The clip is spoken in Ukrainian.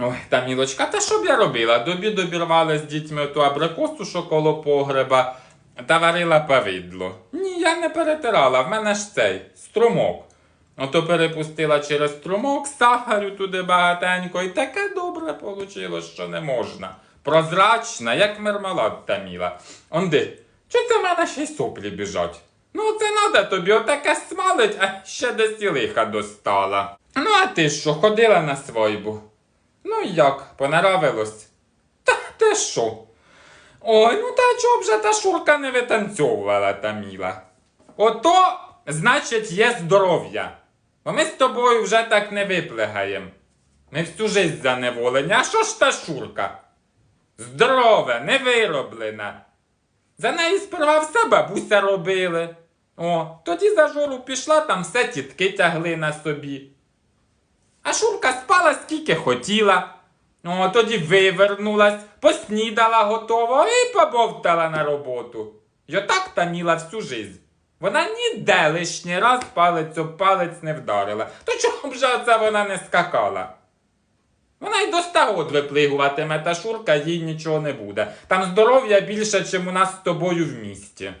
Ой, та мілочка, та що б я робила? До обіду обірвали з дітьми ту абрикосу, що коло погреба, та варила повидло. Ні, я не перетирала, в мене ж цей струмок. Ото перепустила через струмок, сахарю туди багатенько, і таке добре получило, що не можна. Прозрачна, як мармелад таміла. Онди, чи це в мене ще й соплі біжать? Ну, це надо тобі отаке смалить, а ще десь і лиха достала. Ну, а ти що, ходила на свойбу? Ну як, понаравилось? Та ти що? Ой, ну та чого б же та шурка не витанцьовувала та міла? Ото, значить, є здоров'я. Бо ми з тобою вже так не виплегаєм. Ми всю жизнь заневолені. А що ж та шурка? Здорове, не вироблена. За неї сперва все бабуся робили. О, тоді за жору пішла, там все тітки тягли на собі. А Шурка скільки хотіла. О, тоді вивернулась, поснідала готово і побовтала на роботу. І отак таміла всю жизнь. Вона ніде лишній раз палець об палець не вдарила. То чого б же оце вона не скакала? Вона й до ста год виплигуватиме, та Шурка їй нічого не буде. Там здоров'я більше, чим у нас з тобою в місті.